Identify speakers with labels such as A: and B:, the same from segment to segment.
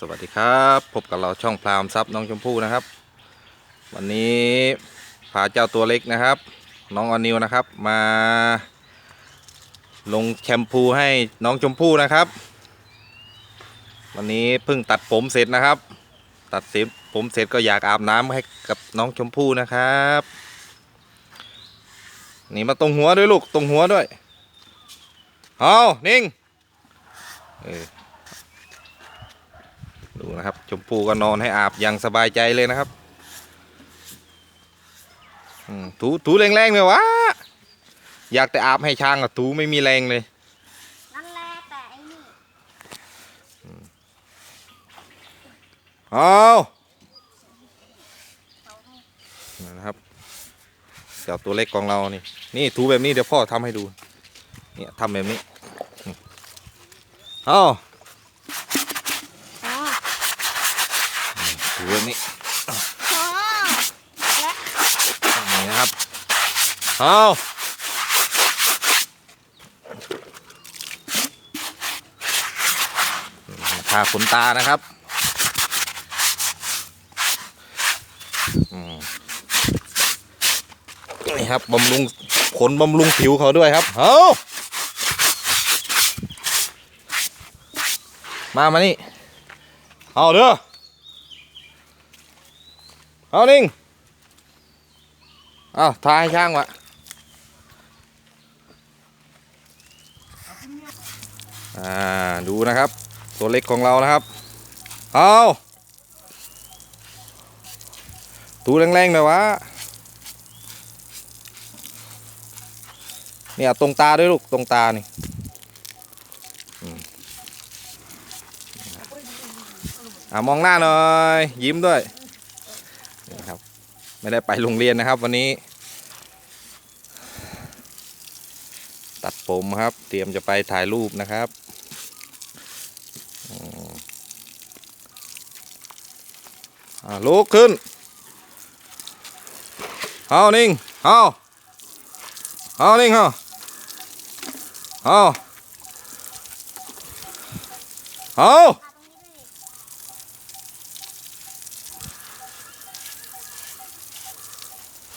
A: สวัสดีครับพบกับเราช่องพรามซับน้องชมพู่นะครับ วันนี้พาเจ้าตัวเล็กนะครับ น้องออนิวนะครับ มา ลงแชมพูให้น้องชมพู่นะครับ วันนี้เพิ่งตัดผมเสร็จนะครับ ตัดเสร็จผมเสร็จก็อยากอาบน้ำให้กับน้องชมพู่นะครับ นี่มาตรงหัวด้วยลูกตรงหัวด้วยเอานิ่งเออ ดูนะครับ ชมพูก็นอนให้อาบอย่างสบายใจเลยนะครับถูถูแรงๆเลยวะอยากแต่อาบให้ช้างอะถูไม่มีแรงเลย
B: นั่นแหละแต่ไอ้นี่
A: เอานะครับเจ้าตัวเล็กของเรานี่ นี่ถูแบบนี้เดี๋ยวพ่อทำให้ดู เนี่ยทำแบบนี้ เอา
B: อ๋อ
A: ถูแบบนี้นี่นะครับเอาทาขนตานะครับอืมนี่ครับบำรุงขนบำรุงผิวเขาด้วยครับเอามา มานี่ เอาเด้อ เอานิ่งอ้าทายช่างวะอ่าดูนะครับ ตัวเล็กของเรานะครับ เอาตูแรงๆหน่อยวะเนี่ยตรงตาด้วยลูกตรงตานี่อ่ามองหน้าหน่อย ยิ้มด้วย ไม่ได้ไปโรงเรียนนะครับ วันนี้ ตัดผมครับ เตรียมจะไปถ่ายรูปนะครับลุกขึ้นเอานิ่งเอาเอานิ่งเอาเอาเอา
B: ทาตรงนี้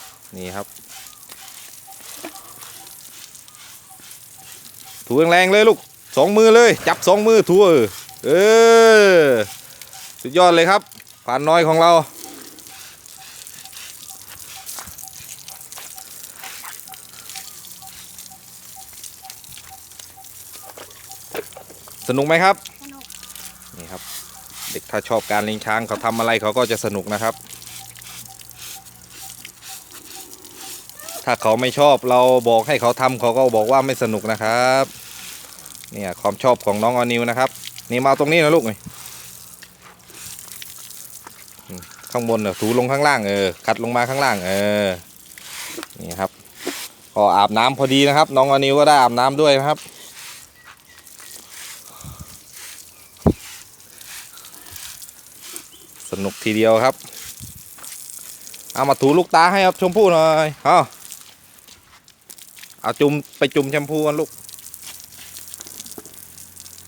B: ด้วยดิ
A: นี่ครับ ถูแรงๆเลยลูกสองมือเลย จับสองมือถูเออเออสุดยอดเลยครับผ่านน้อยของเรา สนุกไหมครับ
B: สนุก
A: นี่ครับ เด็กถ้าชอบการเลี้ยงช้างเขาทำอะไรเขาก็จะสนุกนะครับ ถ้าเขาไม่ชอบเราบอกให้เขาทำเขาก็บอกว่าไม่สนุกนะครับ เนี่ยความชอบของน้องออนิวนะครับ นี่มาตรงนี้นะลูกนี่ข้างบนเนอะถูลงข้างล่างเออคัดลงมาข้างล่างเออนี่ครับพออาบน้ำพอดีนะครับ น้องออนิวก็ได้อาบน้ำด้วยนะครับสนุกทีเดียวครับ เอามาถูลูกตาให้ครับชมพู่หน่อยเอา เอาจุ่มไปจุ่มแชมพูกันลูก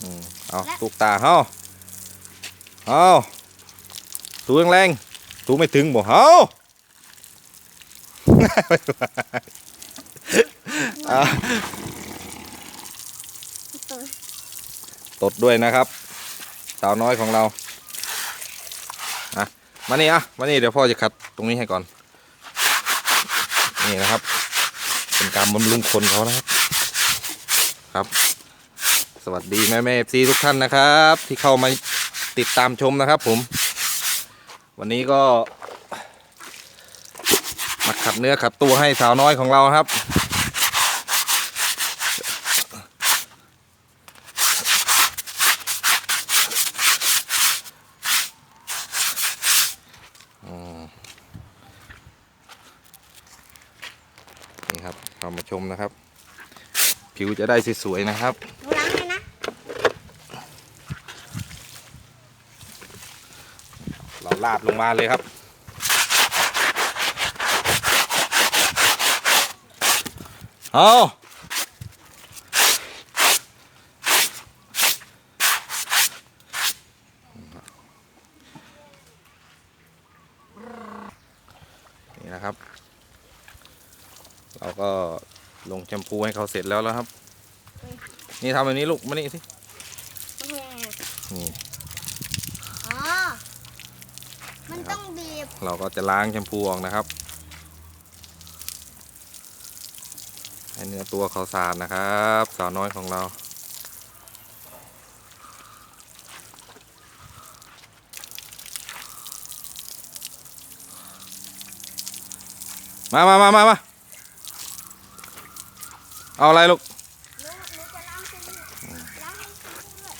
A: อืมเอาลูกตาเฮาเอาถูแรงๆถูไม่ถึงบ่เฮาอะ
B: ตัว
A: ตดด้วยนะครับ สาวน้อยของเราอะมานี่อะมานี่เดี๋ยวพ่อจะขัดตรงนี้ให้ก่อน นี่นะครับ เป็นการบำรุงคนเขานะครับ ครับ สวัสดีแม่แม่ซีทุกท่านนะครับ ที่เข้ามาติดตามชมนะครับ ผม วันนี้ก็ มาขัดเนื้อขัดตัวให้สาวน้อยของเราครับ นี่ครับเข้ามาชมนะครับ ผิวจะได้สวยๆนะครับ
B: ดูล้างเลยนะ
A: เราลาดลงมาเลยครับเอา นะครับ เราก็ลงแช มพูให้เขาเสร็จแล้วแล้วครับ นี่ทำแบบนี้ลูกมานี่สิ
B: โอเค
A: นี่
B: อ๋อ มันต้องบีบ
A: เราก็จะล้างแชมพูออกนะครับให้เนื้อตัวเขาสะอาดนะครับ สาวน้อยของเรา มามามามามา เอาอะไรลูก
B: เส้นนี้ล้างให้ชมพูด้วย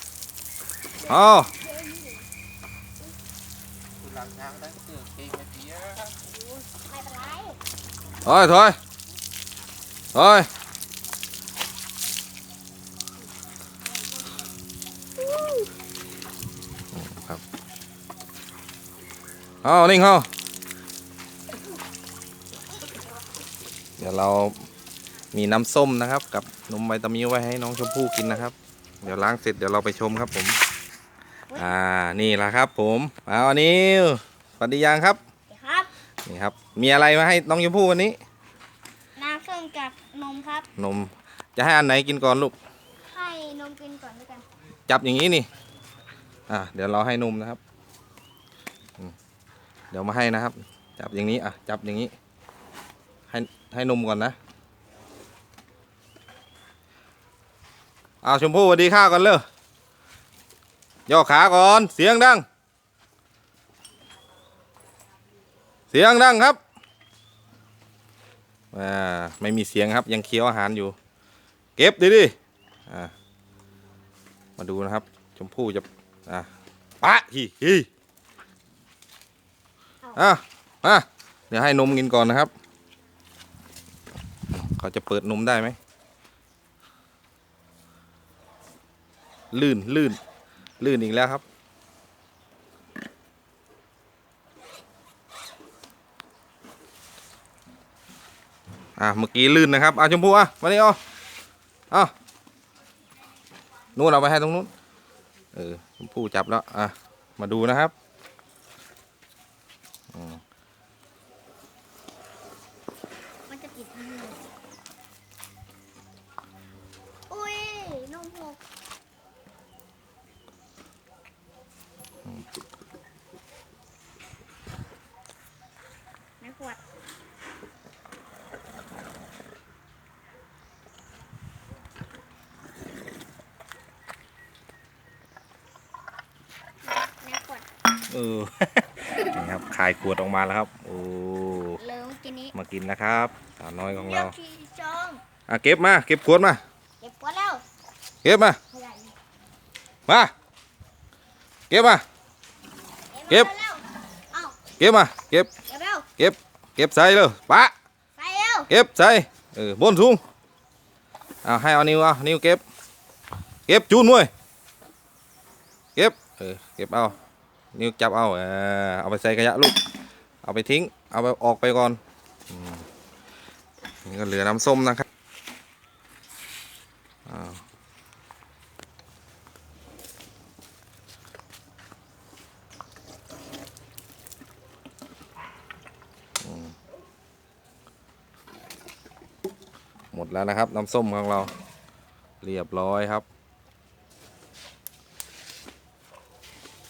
A: เอา
B: เดี๋ยวนี้
C: หลังทางนั้นเกิดเองมาเสีย
A: ถอยถอยถอยครับเอานิ่งเขาเดี๋ยวเรา มีน้ำส้มนะครับ กับนมไวตามิลไว้ให้น้องชมพู่กินนะครับ เดี๋ยวล้างเสร็จเดี๋ยวเราไปชมครับผม อ่านี่แหละครับ ผมเอาอันนี้สวัสดียังครับ
B: เดี๋ยวครับ
A: นี่ครับ มีอะไรมาให้น้องชมพู่วันนี้
B: น้ำส้มกับนมครับ
A: นม จะให้อันไหนกินก่อนลูก
B: ให้นมกินก่อนด้วยกัน
A: จับอย่างนี้นี่ อ่าเดี๋ยวเราให้นมนะครับอืมเดี๋ยวมาให้นะครับ จับอย่างนี้อะจับอย่างนี้ ให้ให้นมก่อนนะ เอาชมพู่สวัสดีข้าวกันเลยย่อขาก่อนเสียงดัง เสียงดังครับอ่าไม่มีเสียงครับยังเคี้ยวอาหารอยู่ เก็บดิดิอ่ามาดูนะครับ ชมพู่จะอะปะฮีฮีอะมาเดี๋ยวให้นมกินก่อนนะครับ เขาจะเปิดนมได้ไหม ลื่นลื่นลื่นอีกแล้วครับ อะเมื่อกี้ลื่นนะครับอะชมพู่อะมานี่เอาเอานู่นเอาไปให้ตรงนู้นเออชมพู่จับแล้วอะมาดูนะครับอืม
B: มันจะติดมืออุ้ยนมหก ในขวดในขวด
A: เออนี่ครับคายขวดออกมาแล้วครับ โอ้
B: เริ่มกินนี้
A: มากินนะครับสาวน้อยของ
B: เรีย
A: เรา
B: กที่จอง
A: อะเก็บมา เก็บขวดมา
B: เก็บขวดแล้ว
A: เก็บมา
B: ขยาย
A: มา เก็บมา เก็บ
B: เอา
A: เก็บมา เก็บ
B: เก็บเร็ว
A: เก็บ เก็บใส่เลยปะ
B: ใส่เร็ว
A: เก็บใส่เออบนสูงเอาให้เอานิ้วเอานิ้วเก็บ เก็บจูนมวยเก็บเออเก็บเอา นิ้วจับเอาเออเอาไปใส่ขยะลูกเอาไปทิ้ง เอาไปออกไปก่อนอืมนี่ก็เหลือน้ำส้มนะครับอ้าวอืมห มดแล้วนะครับ น้ำส้มของเรา เรียบร้อยครับ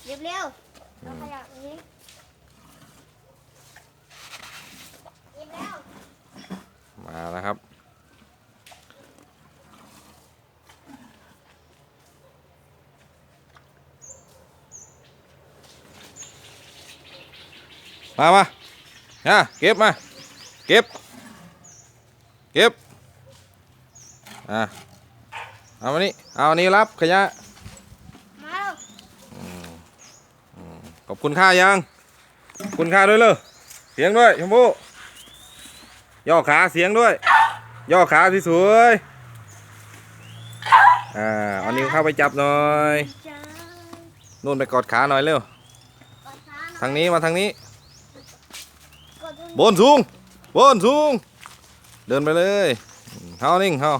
B: เร็วเร็วเราขยับนี้เก็บเร็ว
A: มาแล้วครับ มามาอะเก็บมา เก็บ เก็บ อะเอามานี่เอาอันนี้รับขยะ
B: มาเร็ว
A: ขอบคุณค่ายังขอบคุณค่าด้วยเลยเสียงด้วยชมพู่ย่อขาเสียงด้วย ย่อขาสวยๆอ่าเอานิ้วเข้าไปจับหน่อย
B: จ้า
A: นู่นไปกอดขาหน่อยเร็ว
B: กดขาหน่อย
A: ทางนี้มาทางนี้
B: กดตรง
A: บนสูงบนสูง เดินไปเลยอืมเฮานิ่งเฮา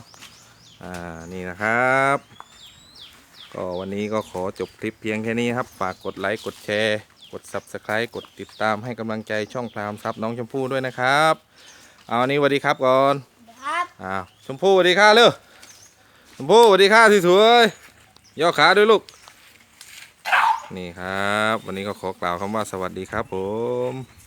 A: อ่านี่นะครับ ก็วันนี้ก็ขอจบคลิปเพียงแค่นี้ครับ ฝากกดไลค์กดแชร์กด subscribe กดติดตามให้กำลังใจช่องพรามซับน้องชมพู่ด้วยนะครับ เอาวันนี้สวัสดีครับก่อน
B: ครับ
A: อ้าวชมพู่สวัสดีค่ะเร็วชมพู่สวัสดีค่ะสวยๆย่อขาด้วยลูก นี่ครับ วันนี้ก็ขอกล่าวคำว่าสวัสดีครับผม